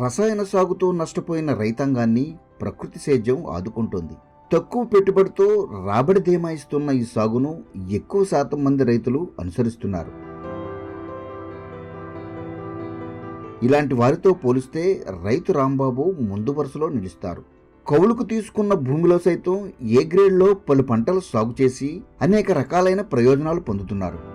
రసాయన సాగుతో నష్టపోయిన రైతాంగాన్ని ప్రకృతి సేద్యం ఆదుకుంటోంది. తక్కువ పెట్టుబడితో రాబడి ధీమా ఇస్తున్న ఈ సాగును ఎక్కువ శాతం మంది రైతులు అనుసరిస్తున్నారు. ఇలాంటి వారితో పోలిస్తే రైతు రాంబాబు ముందు వరుసలో నిలుస్తారు. కౌలుకు తీసుకున్న భూమిలో సైతం ఏ గ్రేడ్లో పలు పంటలు సాగు చేసి అనేక రకాలైన ప్రయోజనాలు పొందుతున్నారు.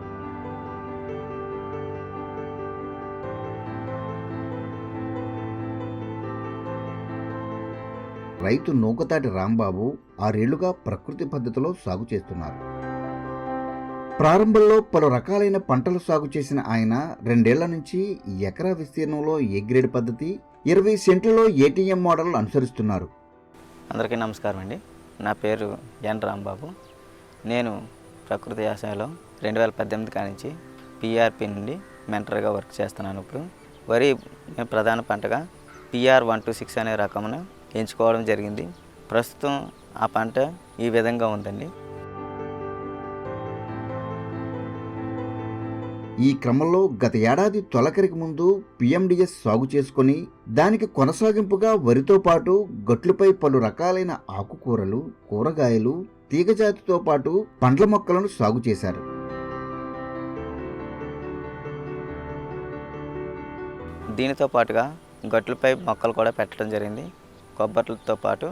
రైతు నూకతాటి రాంబాబు ఆరేళ్ళుగా ప్రకృతి పద్ధతిలో సాగు చేస్తున్నారు. ప్రారంభంలో పలు రకాలైన పంటలు సాగు చేసిన ఆయన రెండేళ్ళ నుంచి ఎకరా విస్తీర్ణంలో ఏ గ్రేడ్ పద్ధతి ఇరవై సెంట్లలో ఏటీఎం మోడల్ అనుసరిస్తున్నారు. అందరికీ నమస్కారం అండి. నా పేరు ఎన్ రాంబాబు. నేను ప్రకృతి వ్యవసాయంలో రెండు వేల పద్దెనిమిది కానించి పిఆర్పి నుండి మెంటర్గా వర్క్ చేస్తున్నాను ఇప్పుడు. వరి ప్రధాన పంటగా పిఆర్ వన్ టూ సిక్స్ అనే రకమును ఎంచుకోవడం జరిగింది. ప్రస్తుతం ఆ పంట ఈ విధంగా ఉందండి. ఈ క్రమంలో గత ఏడాది తొలకరికి ముందు పిఎండిఎస్ సాగు చేసుకొని దానికి కొనసాగింపుగా వరితో పాటు గట్లుపై పలు రకాలైన ఆకుకూరలు కూరగాయలు తీగజాతితో పాటు పండ్ల మొక్కలను సాగు చేశారు. దీనితో పాటుగా గట్లపై మొక్కలు కూడా పెట్టడం జరిగింది. కొబ్బరితో పాటు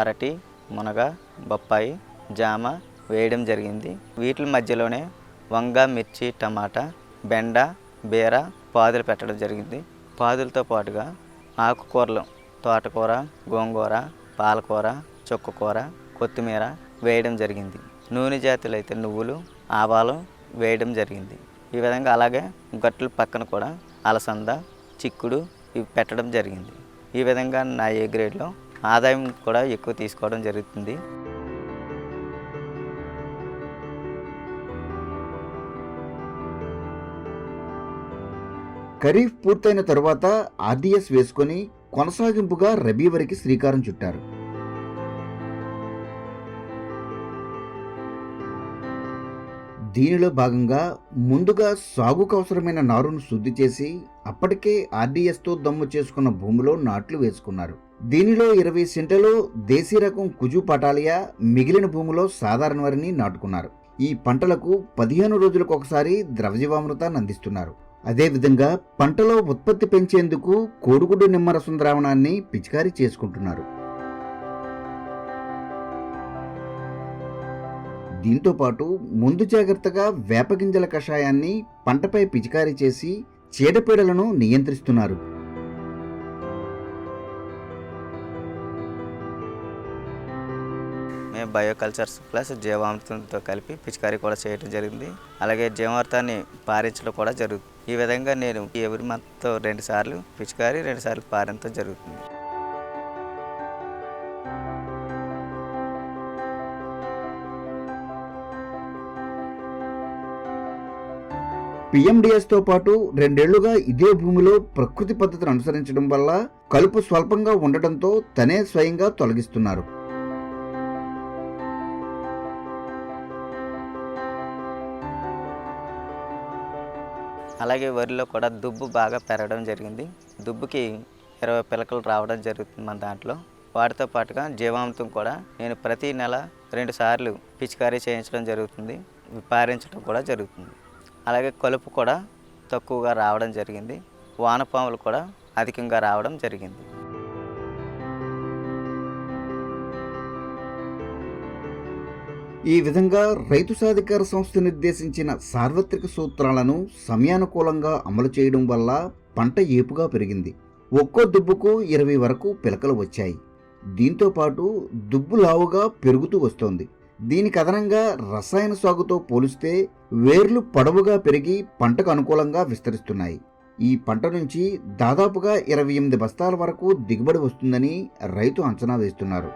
అరటి మునగ బొప్పాయి జామ వేయడం జరిగింది. వీటి మధ్యలోనే వంగ మిర్చి టమాటా బెండ బీర పాదులు పెట్టడం జరిగింది. పాదులతో పాటుగా ఆకుకూరలు తోటకూర గోంగూర పాలకూర చుక్కకూర కొత్తిమీర వేయడం జరిగింది. నూనె జాతులు అయితే నువ్వులు ఆవాలు వేయడం జరిగింది. ఈ విధంగా అలాగే గట్టుల పక్కన కూడా అలసంద చిక్కుడు ఇవి పెట్టడం జరిగింది. ఈ విధంగా నా ఏ గ్రేడ్లో ఆదాయం కూడా ఎక్కువ తీసుకోవడం జరుగుతుంది. ఖరీఫ్ పూర్తయిన తరువాత ఆర్డీఎస్ వేసుకొని కొనసాగింపుగా రబీ వరకు శ్రీకారం చుట్టారు. దీనిలో భాగంగా ముందుగా సాగుకు అవసరమైన నారును శుద్ధి చేసి అప్పటికే ఆర్డీఎస్తో దమ్ము చేసుకున్న భూమిలో నాట్లు వేసుకున్నారు. దీనిలో ఇరవై సెంటలో దేశీ రకం కుజు పటాలియా మిగిలిన భూమిలో సాధారణ వరిని నాటుకున్నారు. ఈ పంటలకు పదిహేను రోజులకు ఒకసారి ద్రవజీవామృతాన్ని అందిస్తున్నారు. అదేవిధంగా పంటలో ఉత్పత్తి పెంచేందుకు కోడిగుడ్డు నిమ్మరసం ద్రావణాన్ని పిచికారీ చేసుకుంటున్నారు. దీంతో పాటు ముందు జాగ్రత్తగా వేపగింజల కషాయాన్ని పంటపై పిచికారీ చేసి చీడపీడలను నియంత్రిస్తున్నారు. మేము బయోకల్చర్స్ ప్లస్ జీవామృతంతో కలిపి పిచికారీ కూడా చేయడం జరిగింది. అలాగే జీవామృతాన్ని పారించడం కూడా జరుగుతుంది. ఈ విధంగా నేను ఎవరి మంత్తో రెండు సార్లు పిచికారీ రెండు సార్లు పారించడం జరుగుతుంది. పిఎండిఎస్తో పాటు రెండేళ్ళుగా ఇదే భూమిలో ప్రకృతి పద్ధతిని అనుసరించడం వల్ల కలుపు స్వల్పంగా ఉండటంతో తనే స్వయంగా తొలగిస్తున్నారు. అలాగే వరిలో కూడా దుబ్బు బాగా పెరగడం జరిగింది. దుబ్బుకి ఇరవై పిలకలు రావడం జరుగుతుంది మన దాంట్లో. వాటితో పాటుగా జీవామృతం కూడా నేను ప్రతి నెల రెండు సార్లు పిచికారీ చేయించడం జరుగుతుంది. పారించడం కూడా జరుగుతుంది. అలాగే కలుపు కూడా తక్కువగా రావడం జరిగింది. వానపాములు కూడా అధికంగా రావడం జరిగింది. ఈ విధంగా రైతు సాధికార సంస్థ నిర్దేశించిన సార్వత్రిక సూత్రాలను సమయానుకూలంగా అమలు చేయడం వల్ల పంట ఏపుగా పెరిగింది. ఒక్కో దుబ్బుకు ఇరవై వరకు పిలకలు వచ్చాయి. దీంతో పాటు దుబ్బు లావుగా పెరుగుతూ వస్తోంది. దీని కథనంగా రసాయన సాగుతో పోలిస్తే వేర్లు పొడవుగా పెరిగి పంటకు అనుకూలంగా విస్తరిస్తున్నాయి. ఈ పంట నుంచి దాదాపుగా ఇరవై ఎనిమిది బస్తాల వరకు దిగుబడి వస్తుందని రైతు అంచనా వేస్తున్నారు.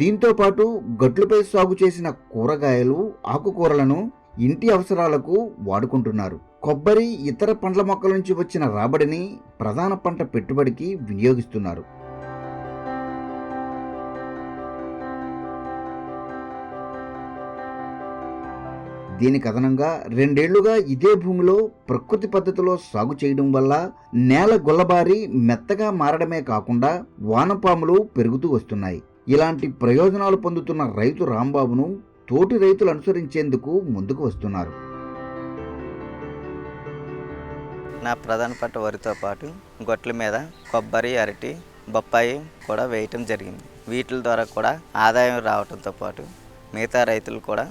దీంతో పాటు గట్లుపై సాగు చేసిన కూరగాయలు ఆకుకూరలను ఇంటి అవసరాలకు వాడుకుంటున్నారు. కొబ్బరి ఇతర పండ్ల మొక్కల నుంచి వచ్చిన రాబడిని ప్రధాన పంట పెట్టుబడికి వినియోగిస్తున్నారు. దీనికి అదనంగా రెండేళ్ళుగా ఇదే భూమిలో ప్రకృతి పద్ధతిలో సాగు చేయడం వల్ల నేల గుల్లబారి మెత్తగా మారడమే కాకుండా వానపాములు పెరుగుతూ వస్తున్నాయి. ఇలాంటి ప్రయోజనాలు పొందుతున్న రైతు రాంబాబును తోటి రైతులు అనుసరించేందుకు ముందుకు వస్తున్నారు. నా ప్రధాన పంట వరితో పాటు గొట్ల మీద కొబ్బరి అరటి బొప్పాయి కూడా వేయటం జరిగింది. వీటి ద్వారా కూడా ఆదాయం రావడంతో పాటు మిగతా రైతులు కూడా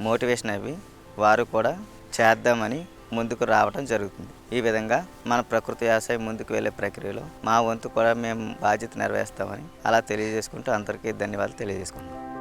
మోటివేషన్ అవి వారు కూడా చేద్దామని ముందుకు రావడం జరుగుతుంది. ఈ విధంగా మన ప్రకృతి వ్యవసాయం ముందుకు వెళ్ళే ప్రక్రియలో మా వంతు కూడా మేము బాధ్యత నెరవేరుస్తామని అలా తెలియజేసుకుంటూ అందరికీ ధన్యవాదాలు తెలియజేసుకుంటాం